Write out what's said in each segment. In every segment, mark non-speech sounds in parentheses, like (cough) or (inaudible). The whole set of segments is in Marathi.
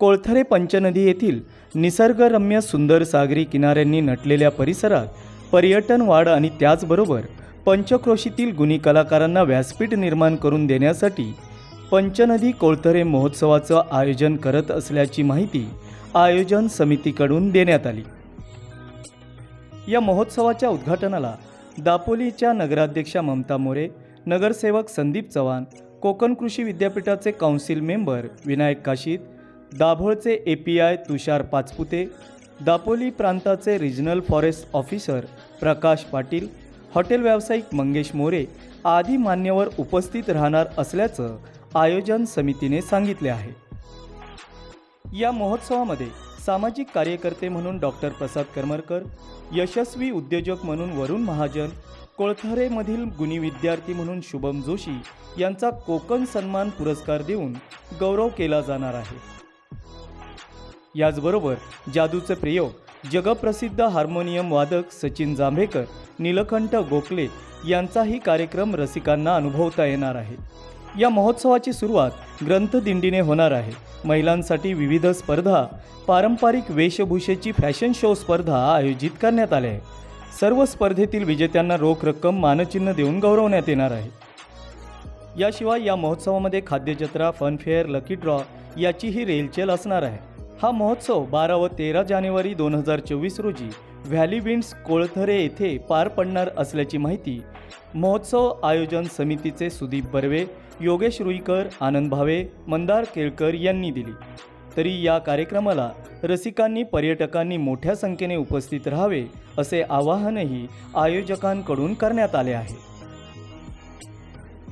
कोळथरे पंचनदी येथील निसर्गरम्य सुंदर सागरी किनाऱ्यांनी नटलेल्या परिसरात पर्यटन वाढ आणि त्याचबरोबर पंचक्रोशीतील गुणी कलाकारांना व्यासपीठ निर्माण करून देण्यासाठी पंचनदी कोळथरे महोत्सवाचं आयोजन करत असल्याची माहिती आयोजन समितीकडून देण्यात आली. या महोत्सवाच्या उद्घाटनाला दापोलीच्या नगराध्यक्षा ममता मोरे नगरसेवक संदीप चव्हाण कोकण कृषी विद्यापीठाचे council member Vinayak Kashid दाभोळचे A P I Tushar Pachpute Dapoli प्रांताचे regional forest officer Prakash Patil hotel व्यावसायिक मंगेश मोरे आदी मान्यवर उपस्थित राहणार असल्याचं आयोजन समितीने सांगितले आहे. या महोत्सवामध्ये सामाजिक कार्यकर्ते म्हणून डॉक्टर प्रसाद करमरकर यशस्वी उद्योजक म्हणून वरुण महाजन कोळथरेमधील गुणी विद्यार्थी म्हणून शुभम जोशी यांचा कोकण सन्मान पुरस्कार देऊन गौरव केला जाणार आहे. याचबरोबर जादूचे प्रयोग जगप्रसिद्ध हार्मोनियम वादक सचिन जांभेकर नीलकंठ गोखले यांचाही कार्यक्रम रसिकांना अनुभवता येणार आहे. या महोत्सवाची सुरुवात ग्रंथदिंडीने होणार आहे. महिलांसाठी विविध स्पर्धा पारंपरिक वेशभूषेची फॅशन शो स्पर्धा आयोजित करण्यात आल्या आहे सर्व स्पर्धेतील विजेत्यांना रोख रक्कम मानचिन्ह देऊन गौरवण्यात येणार आहे. याशिवाय या महोत्सवामध्ये खाद्यजत्रा फनफेअर लकी ड्रॉ याचीही रेलचेल असणार आहे. हा महोत्सव बारा व तेरा जानेवारी दोन हजार चोवीस रोजी व्हॅली विंड्स कोळथरे येथे पार पडणार असल्याची माहिती महोत्सव आयोजन समितीचे सुदीप बर्वे योगेश रुईकर आनंद भावे मंदार केळकर यांनी दिली. तरी या कार्यक्रमाला रसिकांनी पर्यटकांनी मोठ्या संख्येने उपस्थित राहावे असे आवाहनही आयोजकांकडून करण्यात आले आहे.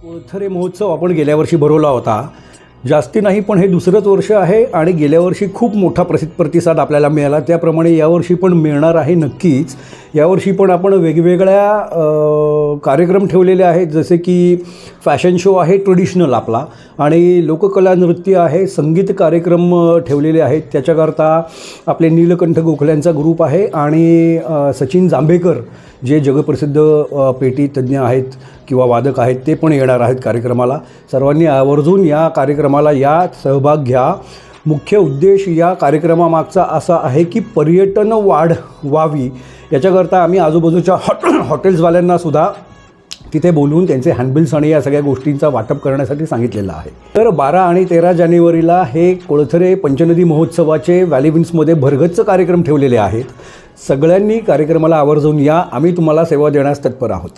कोळथरे महोत्सव आपण गेल्या वर्षी भरवला होता. जास्ती नाही पण हे दुसरंच वर्ष आहे आणि गेल्या वर्षी खूप मोठा प्रसिद्ध प्रतिसाद आपल्याला मिळाला. त्याप्रमाणे यावर्षी पण मिळणार आहे नक्कीच. यावर्षी पण आपण वेगवेगळ्या कार्यक्रम ठेवलेले आहेत जसे की फॅशन शो आहे ट्रेडिशनल आपला आणि लोककला नृत्य आहे संगीत कार्यक्रम ठेवलेले आहेत. त्याच्याकरता आपले नीलकंठ गोखल्यांचा ग्रुप आहे आणि सचिन जांभेकर जे जगप्रसिद्ध पेटी तज्ज्ञ आहेत किंवा वादक आहेत ते पण येणार आहेत कार्यक्रमाला. सर्वांनी आवर्जून या कार्यक्रमाला या सहभाग घ्या. मुख्य उद्देश या कार्यक्रमामागचा असा आहे की पर्यटन वाढ व्हावी. याच्याकरता आम्ही आजूबाजूच्या हॉट (clears throat) हॉटेल्सवाल्यांना सुद्धा तिथे बोलवून त्यांचे हँडबिल्स आणि या सगळ्या गोष्टींचा वाटप करण्यासाठी सांगितलेलं आहे. तर बारा आणि तेरा जानेवारीला हे कोळथरे पंचनदी महोत्सवाचे व्हॅलिविन्समध्ये भरगच्च कार्यक्रम ठेवलेले आहेत. सगळ्यांनी कार्यक्रमाला आवर्जून या. आम्ही तुम्हाला सेवा देण्यास तत्पर आहोत.